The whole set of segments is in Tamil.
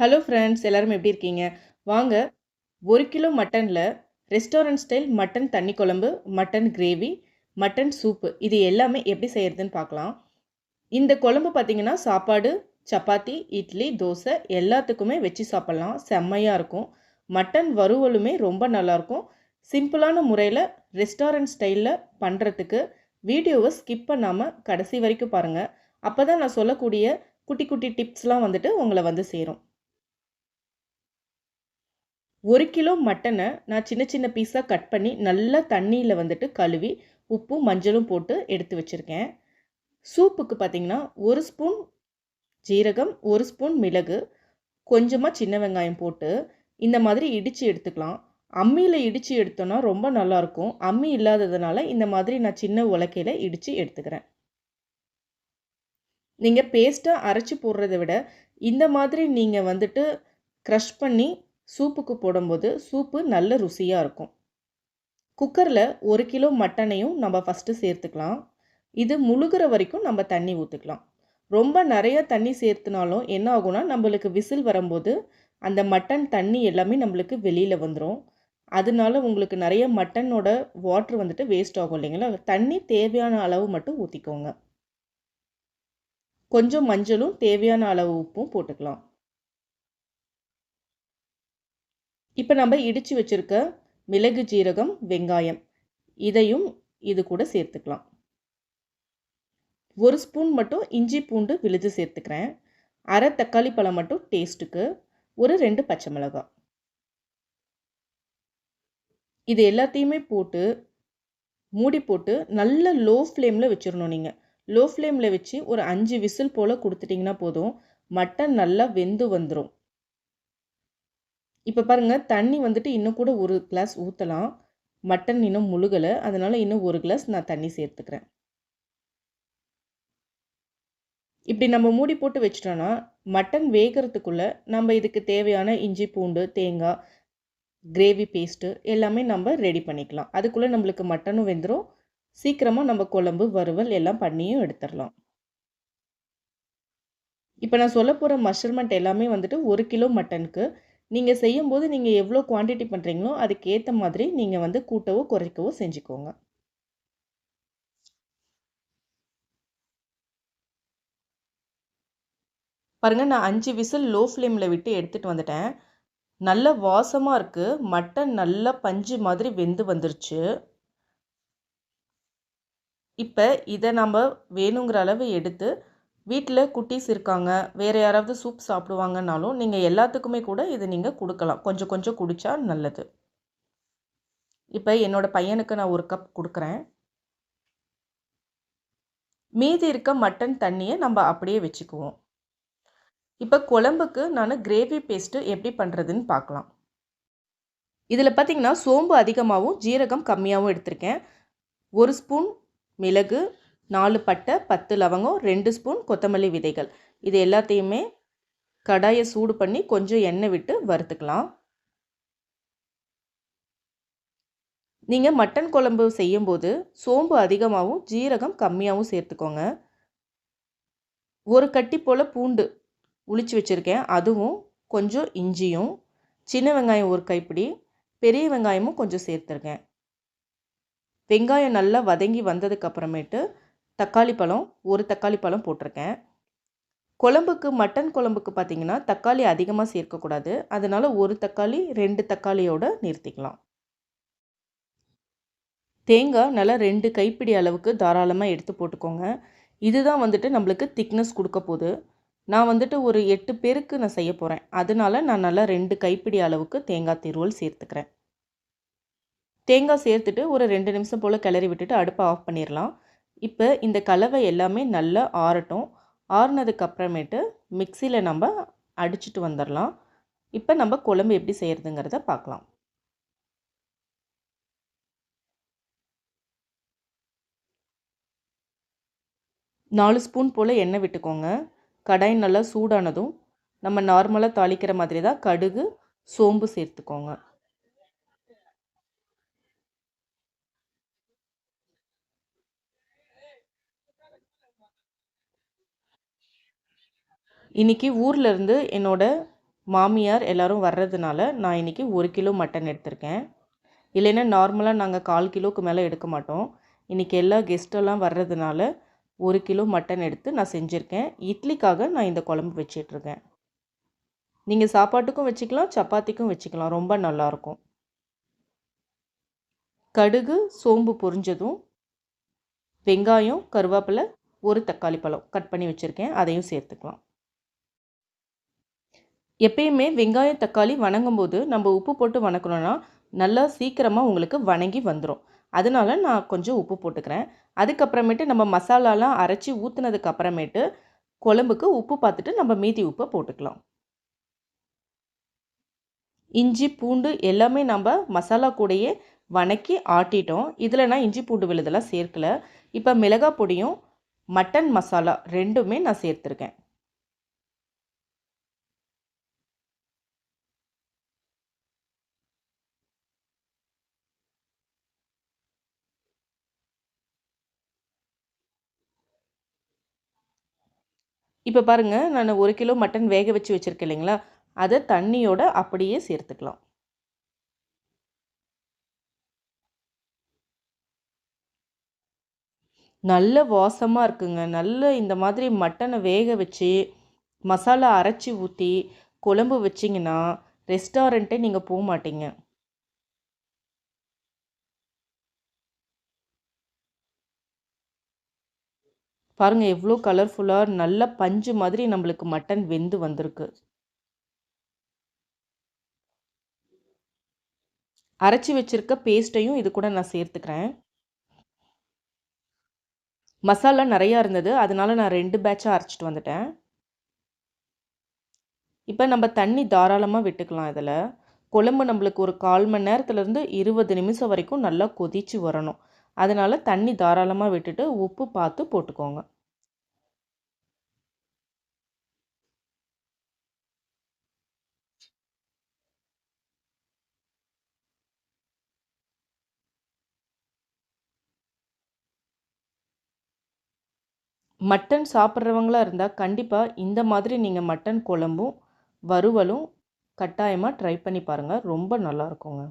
ஹலோ ஃப்ரெண்ட்ஸ் எல்லாரும் எப்படி இருக்கீங்க? வாங்க ஒரு கிலோ மட்டனில் ரெஸ்டாரண்ட் ஸ்டைல் மட்டன் தண்ணி குழம்பு மட்டன் கிரேவி மட்டன் சூப்பு இது எல்லாமே எப்படி செய்கிறதுன்னு பார்க்கலாம். இந்த குழம்பு பார்த்தீங்கன்னா சாப்பாடு சப்பாத்தி இட்லி தோசை எல்லாத்துக்குமே வச்சு சாப்பிட்லாம். செம்மையாக இருக்கும். மட்டன் வறுவலுமே ரொம்ப நல்லாயிருக்கும் சிம்பிளான முறையில் ரெஸ்டாரண்ட் ஸ்டைலில் பண்ணுறதுக்கு வீடியோவை ஸ்கிப் பண்ணாமல் கடைசி வரைக்கும் பாருங்கள் அப்போ தான் நான் சொல்லக்கூடிய குட்டி குட்டி டிப்ஸ்லாம் வந்துட்டு உங்களை வந்து சேரும். ஒரு கிலோ மட்டனை நான் சின்ன சின்ன பீஸாக கட் பண்ணி நல்லா தண்ணியில் வந்துட்டு கழுவி உப்பும் மஞ்சளும் போட்டு எடுத்து வச்சுருக்கேன். சூப்புக்கு பார்த்தீங்கன்னா ஒரு ஸ்பூன் ஜீரகம் ஒரு ஸ்பூன் மிளகு கொஞ்சமாக சின்ன வெங்காயம் போட்டு இந்த மாதிரி இடித்து எடுத்துக்கலாம். அம்மியில் இடித்து எடுத்தோன்னா ரொம்ப நல்லாயிருக்கும் அம்மி இல்லாததுனால இந்த மாதிரி நான் சின்ன உலக்கையில் இடித்து எடுத்துக்கிறேன். நீங்கள் பேஸ்ட்டாக அரைச்சி போடுறத விட இந்த மாதிரி நீங்கள் வந்துட்டு க்ரஷ் பண்ணி சூப்புக்கு போடும்போது சூப்பு நல்ல ருசியாக இருக்கும். குக்கரில் ஒரு கிலோ மட்டனையும் நம்ம ஃபஸ்ட்டு சேர்த்துக்கலாம். இது முழுகிற வரைக்கும் நம்ம தண்ணி ஊற்றுக்கலாம் ரொம்ப நிறைய தண்ணி சேர்த்துனாலும் என்ன ஆகும்னா நம்மளுக்கு விசில் வரும்போது அந்த மட்டன் தண்ணி எல்லாமே நம்மளுக்கு வெளியில் வந்துடும் அதனால உங்களுக்கு நிறைய மட்டனோட வாட்ரு வந்துட்டு வேஸ்ட் ஆகும் இல்லைங்களா? தண்ணி தேவையான அளவு மட்டும் ஊற்றிக்கோங்க கொஞ்சம் மஞ்சளும் தேவையான அளவு உப்பும் போட்டுக்கலாம். இப்போ நம்ம இடித்து வச்சுருக்க மிளகு ஜீரகம் வெங்காயம் இதையும் இது கூட சேர்த்துக்கலாம். ஒரு ஸ்பூன் மட்டும் இஞ்சி பூண்டு விழுது சேர்த்துக்கிறேன். அரை தக்காளி பழம் மட்டும் டேஸ்ட்டுக்கு ஒரு ரெண்டு பச்சை மிளகாய். இது எல்லாத்தையுமே போட்டு மூடி போட்டு நல்ல லோ ஃப்ளேமில் வச்சிடணும் நீங்கள் லோ ஃப்ளேமில் வச்சு ஒரு அஞ்சு விசில் போல் கொடுத்துட்டிங்கன்னா போதும். மட்டன் நல்லா வெந்து வந்துடும் இப்போ பாருங்கள் தண்ணி வந்துட்டு இன்னும் கூட ஒரு கிளாஸ் ஊற்றலாம் மட்டன் இன்னும் முழுகலை. அதனால் இன்னும் ஒரு கிளாஸ் நான் தண்ணி சேர்த்துக்கிறேன். இப்படி நம்ம மூடி போட்டு வச்சிட்டோன்னா மட்டன் வேகிறதுக்குள்ளே நம்ம இதுக்கு தேவையான இஞ்சி பூண்டு தேங்காய் கிரேவி பேஸ்ட்டு எல்லாமே நம்ம ரெடி பண்ணிக்கலாம். அதுக்குள்ளே நம்மளுக்கு மட்டனும் வெந்துடும் சீக்கிரமாக நம்ம குழம்பு வறுவல் எல்லாம் பண்ணியும் எடுத்துடலாம். இப்போ நான் சொல்ல போகிற மெஷர்மெண்ட் எல்லாமே வந்துட்டு ஒரு கிலோ மட்டனுக்கு நீங்கள் செய்யும்போது நீங்கள் எவ்வளோ குவான்டிட்டி பண்ணுறீங்களோ அதுக்கேற்ற மாதிரி நீங்கள் வந்து கூட்டவோ குறைக்கவோ செஞ்சுக்கோங்க. பாருங்கள் நான் அஞ்சு விசில் லோ ஃப்ளேமில் விட்டு எடுத்துகிட்டு வந்துட்டேன். நல்ல வாசமாக இருக்குது மட்டன் நல்லா பஞ்சு மாதிரி வெந்து வந்துருச்சு. இப்போ இதை நம்ம வேணுங்கிற அளவு எடுத்து வீட்டில் குட்டீஸ் இருக்காங்க வேறு யாராவது சூப் சாப்பிடுவாங்கனாலும் நீங்கள் எல்லாத்துக்குமே கூட இது நீங்கள் கொடுக்கலாம். கொஞ்சம் கொஞ்சம் குடித்தா நல்லது. இப்போ என்னோடய பையனுக்கு நான் ஒரு கப் கொடுக்குறேன். மீதி இருக்க மட்டன் தண்ணியை நம்ம அப்படியே வச்சுக்குவோம். இப்போ குழம்புக்கு நான் கிரேவி பேஸ்ட்டு எப்படி பண்ணுறதுன்னு பார்க்கலாம். இதில் பார்த்திங்கன்னா சோம்பு அதிகமாகவும் ஜீரகம் கம்மியாகவும் எடுத்திருக்கேன். ஒரு ஸ்பூன் மிளகு நாலு பட்டை பத்து லவங்கம் ரெண்டு ஸ்பூன் கொத்தமல்லி விதைகள். இது எல்லாத்தையுமே கடாயை சூடு பண்ணி கொஞ்சம் எண்ணெய் விட்டு வறுத்துக்கலாம். நீங்கள் மட்டன் குழம்பு செய்யும்போது சோம்பு அதிகமாகவும் ஜீரகம் கம்மியாகவும் சேர்த்துக்கோங்க. ஒரு கட்டி போல் பூண்டு உளிச்சு வச்சுருக்கேன். அதுவும் கொஞ்சம் இஞ்சியும் சின்ன வெங்காயம் ஒரு கைப்பிடி பெரிய வெங்காயமும் கொஞ்சம் சேர்த்துருக்கேன். வெங்காயம் நல்லா வதங்கி வந்ததுக்கப்புறமேட்டு தக்காளி பழம் ஒரு தக்காளி பழம் போட்டிருக்கேன். குழம்புக்கு மட்டன் குழம்புக்கு பார்த்திங்கன்னா தக்காளி அதிகமாக சேர்க்கக்கூடாது. அதனால் ஒரு தக்காளி ரெண்டு தக்காளியோடு நிறுத்திக்கலாம். தேங்காய் நல்லா ரெண்டு கைப்பிடி அளவுக்கு தாராளமாக எடுத்து போட்டுக்கோங்க. இதுதான் வந்துட்டு நம்மளுக்கு திக்னஸ் கொடுக்க போகுது. நான் வந்துட்டு ஒரு எட்டு பேருக்கு நான் செய்ய போகிறேன் அதனால நான் நல்லா ரெண்டு கைப்பிடி அளவுக்கு தேங்காய் திருவல் சேர்த்துக்கிறேன். தேங்காய் சேர்த்துட்டு ஒரு ரெண்டு நிமிஷம் போல் கிளறி விட்டுட்டு அடுப்பை ஆஃப் பண்ணிடலாம். இப்போ இந்த கலவை எல்லாமே நல்லா ஆறட்டும். ஆறுனதுக்கு அப்புறமேட்டு மிக்சியில் நம்ம அடிச்சுட்டு வந்துடலாம் இப்போ நம்ம குழம்பு எப்படி செய்கிறதுங்கிறத பார்க்கலாம் நாலு ஸ்பூன் போல் எண்ணெய் விட்டுக்கோங்க. கடாய் நல்லா சூடானதும் நம்ம நார்மலாக தாளிக்கிற மாதிரி தான் கடுகு சோம்பு சேர்த்துக்கோங்க. இன்றைக்கி ஊரில் இருந்து என்னோடய மாமியார் எல்லோரும் வர்றதுனால நான் இன்றைக்கி ஒரு கிலோ மட்டன் எடுத்திருக்கேன். இல்லைன்னா நார்மலாக நாங்கள் கால் கிலோவுக்கு மேலே எடுக்க மாட்டோம். இன்றைக்கி எல்லா கெஸ்ட்டெல்லாம் வர்றதுனால ஒரு கிலோ மட்டன் எடுத்து நான் செஞ்சுருக்கேன். இட்லிக்காக நான் இந்த குழம்பு வச்சிட்ருக்கேன். நீங்கள் சாப்பாட்டுக்கும் வச்சுக்கலாம் சப்பாத்திக்கும் வச்சுக்கலாம். ரொம்ப நல்லாயிருக்கும் கடுகு சோம்பு பொரிஞ்சதும் வெங்காயம் கருவேப்பிலை ஒரு தக்காளி பழம் கட் பண்ணி வச்சுருக்கேன். அதையும் சேர்த்துக்கலாம். எப்பயுமே வெங்காயம் தக்காளி வணங்கும் போது நம்ம உப்பு போட்டு வணக்கணும்னா நல்லா சீக்கிரமாக உங்களுக்கு வணங்கி வந்துடும் அதனால நான் கொஞ்சம் உப்பு போட்டுக்கிறேன். அதுக்கப்புறமேட்டு நம்ம மசாலாலாம் அரைச்சி ஊற்றுனதுக்கு அப்புறமேட்டு குழம்புக்கு உப்பு பார்த்துட்டு நம்ம மீதி உப்பை போட்டுக்கலாம். இஞ்சி பூண்டு எல்லாமே நம்ம மசாலா கூடையே வணக்கி ஆட்டிட்டோம். இதில் நான் இஞ்சி பூண்டு விழுதெல்லாம் சேர்க்கலை. இப்போ மிளகாய் பொடியும் மட்டன் மசாலா ரெண்டுமே நான் சேர்த்துருக்கேன். இப்போ பாருங்கள் நான் ஒரு கிலோ மட்டன் வேக வச்சு வச்சுருக்கேன் இல்லைங்களா? அதை தண்ணியோட அப்படியே சேர்த்துக்கலாம். நல்ல வாசமாக இருக்குங்க. நல்ல இந்த மாதிரி மட்டனை வேக வச்சு மசாலா அரைச்சி ஊற்றி குழம்பு வச்சிங்கன்னா ரெஸ்டாரண்ட்டே நீங்கள் போக மாட்டீங்க பாருங்கள் எவ்வளோ கலர்ஃபுல்லாக நல்ல பஞ்சு மாதிரி நம்மளுக்கு மட்டன் வெந்து வந்திருக்கு. அரைச்சி வச்சுருக்க பேஸ்ட்டையும் இது கூட நான் சேர்த்துக்கிறேன். மசாலா நிறையா இருந்தது அதனால நான் ரெண்டு பேட்சாக அரைச்சிட்டு வந்துட்டேன். இப்போ நம்ம தண்ணி தாராளமாக விட்டுக்கலாம் இதில். குழம்பு நம்மளுக்கு ஒரு கால் மணி நேரத்துலேருந்து இருபது நிமிஷம் வரைக்கும் நல்லா கொதித்து வரணும். அதனால் தண்ணி தாராளமாக விட்டுட்டு உப்பு பார்த்து போட்டுக்கோங்க. மட்டன் சாப்பிட்றவங்களா இருந்தால் கண்டிப்பாக இந்த மாதிரி நீங்கள் மட்டன் குழம்பும் வறுவலும் கட்டாயமாக ட்ரை பண்ணி பாருங்கள் ரொம்ப நல்லாயிருக்குங்க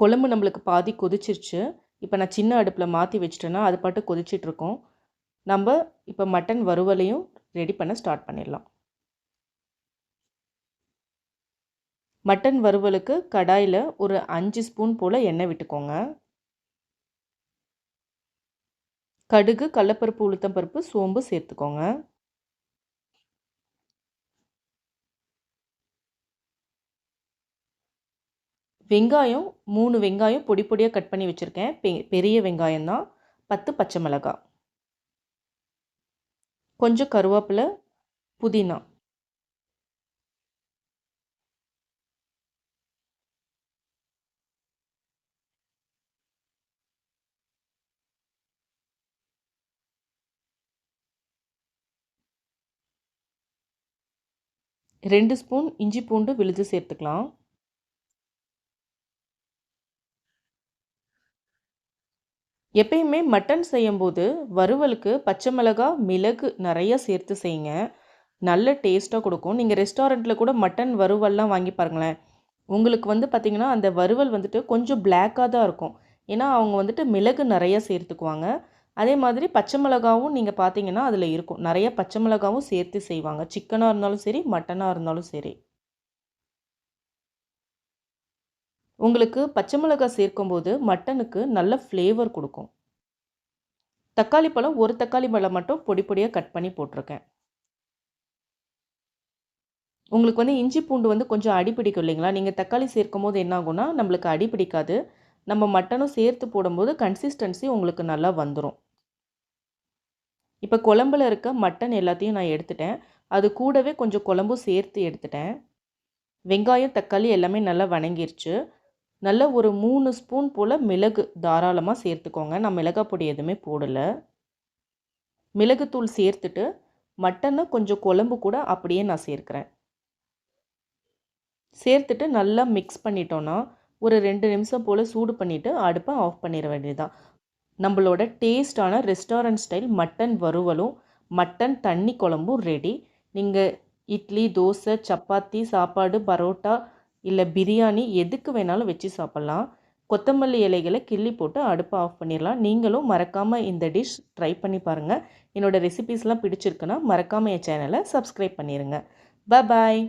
குழம்பு நம்மளுக்கு பாதி கொதிச்சிருச்சு. இப்போ நான் சின்ன அடுப்பில் மாற்றி வச்சிட்டேன்னா அது பாட்டு கொதிச்சிட்ருக்கோம். நம்ம இப்போ மட்டன் வறுவலையும் ரெடி பண்ண ஸ்டார்ட் பண்ணிடலாம். மட்டன் வறுவலுக்கு கடாயில் ஒரு அஞ்சு ஸ்பூன் போல் எண்ணெய் விட்டுக்கோங்க. கடுகு கடலப்பருப்பு உளுத்தம்பருப்பு சோம்பு சேர்த்துக்கோங்க. வெங்காயம் மூணு வெங்காயம் பொடி பொடியாக கட் பண்ணி வச்சுருக்கேன். பெ பெரிய வெங்காயம் தான் பத்து பச்சை மிளகாய் கொஞ்சம் கருவேப்பிலை புதினா. ரெண்டு ஸ்பூன் இஞ்சி பூண்டு விழுது சேர்த்துக்கலாம். எப்பயுமே மட்டன் செய்யும்போது வறுவலுக்கு பச்சை மிளகா மிளகு நிறைய சேர்த்து செய்யுங்க. நல்ல டேஸ்ட்டாக கொடுக்கும். நீங்கள் ரெஸ்டாரண்ட்டில் கூட மட்டன் வறுவல்லாம் வாங்கி பாருங்களேன். உங்களுக்கு வந்து பார்த்திங்கன்னா அந்த வறுவல் வந்துட்டு கொஞ்சம் பிளாக்காக தான் இருக்கும். ஏன்னா அவங்க வந்துட்டு மிளகு நிறைய சேர்த்துக்குவாங்க. அதே மாதிரி பச்சை மிளகாவும் நீங்கள் பார்த்தீங்கன்னா அதில் இருக்கும். நிறைய பச்சை மிளகாவும் சேர்த்து செய்வாங்க. சிக்கனாக இருந்தாலும் சரி மட்டனாக இருந்தாலும் சரி. உங்களுக்கு பச்சை மிளகாய் சேர்க்கும்போது மட்டனுக்கு நல்ல ஃப்ளேவர் கொடுக்கும். தக்காளி பழம் ஒரு தக்காளி பழம் மட்டும் பொடி பொடியாக கட் பண்ணி போட்டிருக்கேன். உங்களுக்கு வந்து இஞ்சி பூண்டு வந்து கொஞ்சம் அடி பிடிக்கும் இல்லைங்களா? நீங்கள் தக்காளி சேர்க்கும் போது என்ன ஆகும்னா நம்மளுக்கு அடி பிடிக்காது. நம்ம மட்டனும் சேர்த்து போடும்போது கன்சிஸ்டன்சி உங்களுக்கு நல்லா வந்துடும் இப்போ குழம்புல இருக்க மட்டன் எல்லாத்தையும் நான் எடுத்துட்டேன். அது கூடவே கொஞ்சம் குழம்பும் சேர்த்து எடுத்துட்டேன். வெங்காயம் தக்காளி எல்லாமே நல்லா வணங்கிருச்சு. நல்ல ஒரு மூணு ஸ்பூன் போல் மிளகு தாராளமாக சேர்த்துக்கோங்க. நான் மிளகாய் பொடி எதுவுமே போடலை. மிளகுத்தூள் சேர்த்துட்டு மட்டனை கொஞ்சம் குழம்பு கூட அப்படியே நான் சேர்க்குறேன். சேர்த்துட்டு நல்லா மிக்ஸ் பண்ணிட்டோன்னா ஒரு ரெண்டு நிமிஷம் போல் சூடு பண்ணிவிட்டு அடுப்பை ஆஃப் பண்ணிட வேண்டியதுதான். நம்மளோட டேஸ்டான ரெஸ்டாரண்ட் ஸ்டைல் மட்டன் வறுவலும் மட்டன் தண்ணி குழம்பும் ரெடி நீங்கள் இட்லி தோசை சப்பாத்தி சாப்பாடு பரோட்டா இல்லை பிரியாணி எதுக்கு வேணாலும் வச்சு சாப்பிட்லாம். கொத்தமல்லி இலைகளை கிள்ளி போட்டு அடுப்பை ஆஃப் பண்ணிடலாம். நீங்களும் மறக்காமல் இந்த டிஷ் ட்ரை பண்ணி பாருங்கள் என்னோடய ரெசிபீஸ்லாம் பிடிச்சிருக்குன்னா மறக்காமல் என் சேனலை சப்ஸ்கிரைப் பண்ணிடுங்க பாய்